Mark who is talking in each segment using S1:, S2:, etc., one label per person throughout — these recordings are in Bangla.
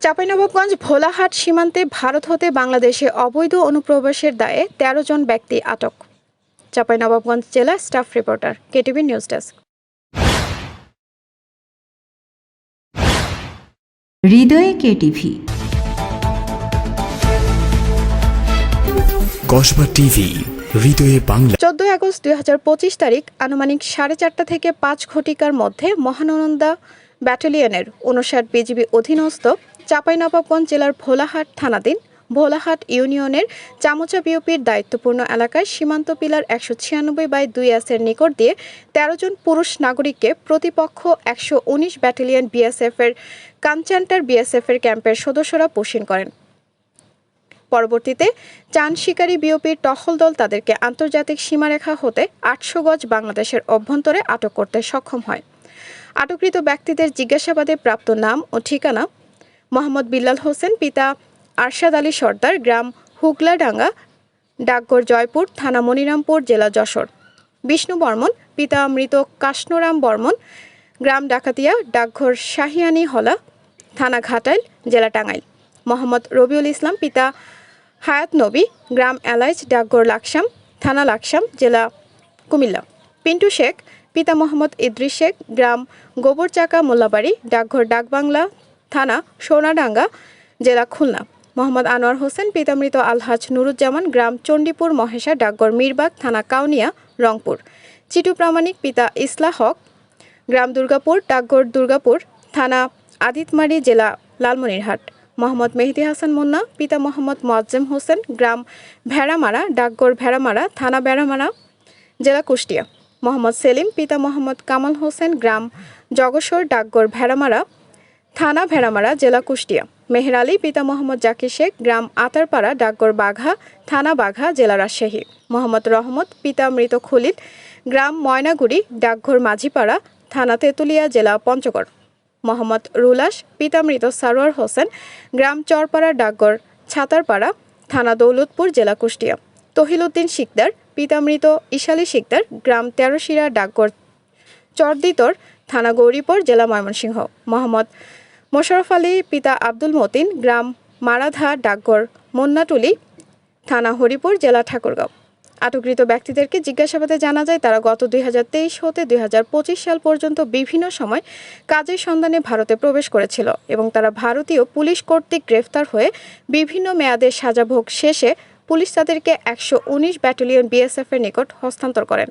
S1: চাঁপাইনবাবগঞ্জ ভোলাহাট সীমান্তে ভারত হতে বাংলাদেশে অবৈধ অনুপ্রবেশের দায়ে তেরো জন ব্যক্তি আটক। চাঁপাইনবাবগঞ্জ জেলা staff reporter KTV news desk.
S2: হৃদয়ে কেটিভি।
S3: কসবা টিভি হৃদয়ে বাংলা।
S1: চোদ্দই আগস্ট দুই হাজার পঁচিশ তারিখ আনুমানিক সাড়ে চারটা থেকে পাঁচ ঘটিকার মধ্যে মহানন্দা ব্যাটালিয়নের উনষাট বিজিবি অধীনস্থ চাঁপাইনবাবগঞ্জ জেলার ভোলাহাট থানাধীন ভোলাহাট ইউনিয়নের চামচা বিওপির দায়িত্বপূর্ণ এলাকায় সীমান্ত পিলার একশো ছিয়ানব্বই বাই দুই এসের নিকট দিয়ে তেরো জন পুরুষ নাগরিককে প্রতিপক্ষ একশো উনিশ ব্যাটালিয়ন বিএসএফের কানচান্টার বিএসএফ এর ক্যাম্পের সদস্যরা পোষণ করেন। পরবর্তীতে চান শিকারী বিওপির টহল দল তাদেরকে আন্তর্জাতিক সীমারেখা হতে আটশো গজ বাংলাদেশের অভ্যন্তরে আটক করতে সক্ষম হয়। আটককৃত ব্যক্তিদের জিজ্ঞাসাবাদে প্রাপ্ত নাম ও ঠিকানা মোহাম্মদ বিল্লাল হোসেন, পিতা আরশাদ আলী সর্দার, গ্রাম হুগলাডাঙ্গা, ডাকঘর জয়পুর, থানা মনিরামপুর, জেলা যশোর। বিষ্ণু বর্মন, পিতা মৃত কাষ্ণরাম বর্মন, গ্রাম ডাকাতিয়া, ডাকঘর শাহিয়ানি হলা, থানা ঘাটাইল, জেলা টাঙ্গাইল। মোহাম্মদ রবিউল ইসলাম, পিতা হায়াত নবী, গ্রাম এলাইচ ডাকঘর লাকসাম, থানা লাকসাম, জেলা কুমিল্লা। পিন্টু শেখ, পিতা মোহাম্মদ ইদ্রিস শেখ, গ্রাম গোবরচাকা মোল্লাবাড়ি, ডাকঘর ডাকবাংলা থানা, সোনাডাঙ্গা জেলা খুলনা। মোহাম্মদ আনোয়ার হোসেন, পিতামৃত আলহাজ নুরুজ্জামান গ্রাম, চণ্ডীপুর, মহেশা ডাকঘর, মিরবাগ থানা, কাউনিয়া, রংপুর। চিটু প্রামাণিক পিতা ইসলা হক, গ্রাম দুর্গাপুর, ডাকঘর দুর্গাপুর থানা, আদিতমারি জেলা, লালমনিরহাট। মোহাম্মদ মেহেদি হাসান মুন্না, পিতা মোহাম্মদ মোয়াজ্জেম হোসেন, গ্রাম ভেড়ামারা, ডাকঘর ভেড়ামারা থানা বেড়ামারা জেলা কুষ্টিয়া। মোহাম্মদ সেলিম, পিতা মোহাম্মদ কামাল হোসেন, গ্রাম জগসর, ডাকঘর ভেড়ামারা থানা ভেড়ামারা, জেলা কুষ্টিয়া। মেহের আলী, পিতা মোহাম্মদ জাকির শেখ, গ্রাম আতারপাড়া, ডাকঘর বাঘা, থানা বাঘা, জেলা রাজশাহী। মোহাম্মদ রহমত, পিতা মৃত খলিল, গ্রাম ময়নাগুড়ি, ডাকঘর মাঝিপাড়া, থানা তেঁতুলিয়া, জেলা পঞ্চগড়। মোহাম্মদ রুলাস, পিতা মৃত সারোয়ার হোসেন, গ্রাম চরপাড়া, ডাকঘর ছাতারপাড়া, থানা দৌলতপুর, জেলা কুষ্টিয়া। তহিলউদ্দিন শিকদার, পিতা মৃত ইশালী শিকদার, গ্রাম তেরোশিরা, ডাকঘর চরদিতর, থানা গৌরীপুর, জেলা ময়মনসিংহ। মোহাম্মদ মোশারফ আলী, পিতা আব্দুল মতিন, গ্রাম মারাধা, ডাকঘর মন্নাটুলি, থানা হরিপুর, জেলা ঠাকুরগাঁও। আটককৃত ব্যক্তিদেরকে জিজ্ঞাসাবাদে জানা যায়, তারা গত দুই হাজার তেইশ হতে দুই হাজার পঁচিশ সাল পর্যন্ত বিভিন্ন সময় কাজের সন্ধানে ভারতে প্রবেশ করেছিল এবং তারা ভারতীয় পুলিশ কর্তৃক গ্রেফতার হয়ে বিভিন্ন মেয়াদের সাজাভোগ শেষে পুলিশ তাদেরকে একশো উনিশ ব্যাটালিয়ন বিএসএফ এর নিকট হস্তান্তর করেন।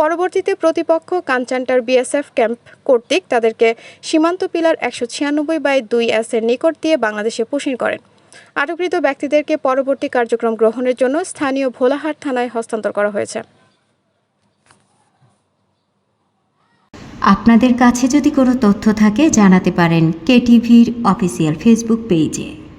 S1: পরবর্তীতে প্রতিপক্ষ কাঞ্চান্টার বিএসএফ ক্যাম্প কর্তৃক তাদেরকে সীমান্ত পিলার একশো ছিয়ানব্বই বাই দুই এস এর নিকট দিয়ে বাংলাদেশে পুষিন করেন। আটককৃত ব্যক্তিদেরকে পরবর্তী কার্যক্রম গ্রহণের জন্য স্থানীয় ভোলাহাট থানায় হস্তান্তর করা হয়েছে।
S2: আপনাদের কাছে যদি কোনো তথ্য থাকে জানাতে পারেন কেটিভির অফিসিয়াল ফেসবুক পেজে।